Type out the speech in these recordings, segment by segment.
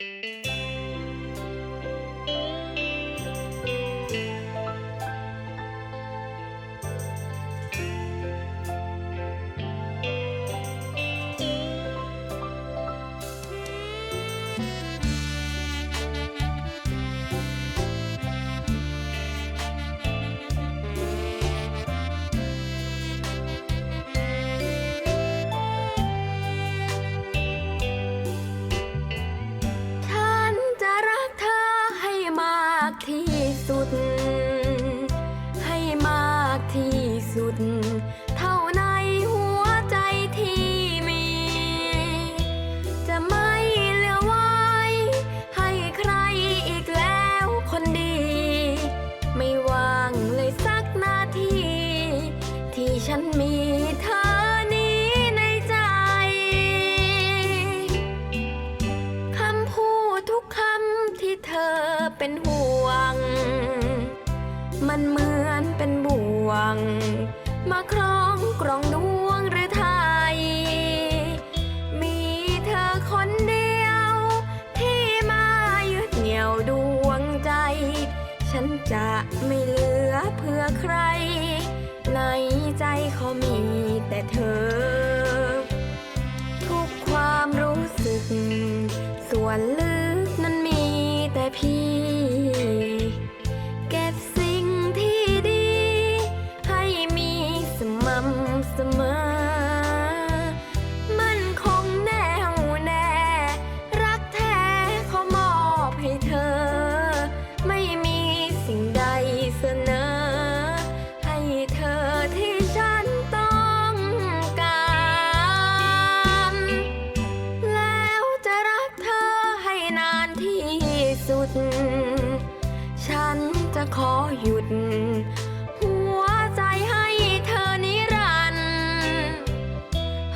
ฉั ที่สุด ให้มากที่สุด เท่าในหัวใจที่มี จะไม่เหลือไว้ ให้ใครอีกแล้วคนดี ไม่ว่างเลยสักนาที ที่ฉันมีเธอนี้ในใจ คำพูดทุกคำที่เธอเป็นห่วง มันเหมือนเป็นบ่วง มาคล้องกรองดวงหรือไทย มีเธอคนเดียว ที่มายึดเหนี่ยวดวงใจ ฉันจะไม่เหลือเพื่อใคร ในใจเขามีแต่เธอ ทุกความรู้สึก ส่วนลึก จะขอหยุด หัวใจให้เธอนิรันดร์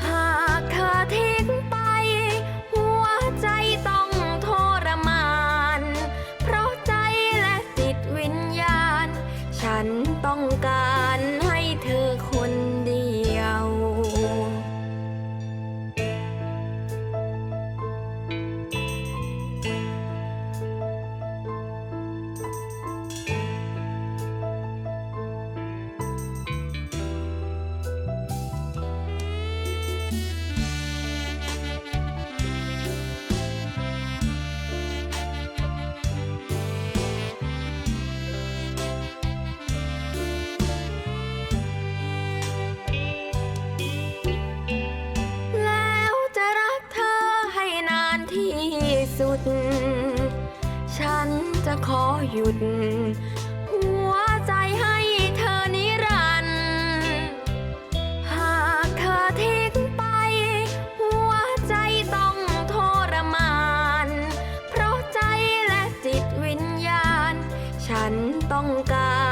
หากเธอทิ้งไป หัวใจต้องทรมาน เพราะใจและจิตวิญญาณ ฉันต้องการ ด ฉันจะขอหยุด หัวใจให้เธอนิรันดร์หากเธอทิ้งไป หัวใจต้องทรมาน เพราะใจและจิตวิญญาณ ฉันต้องการ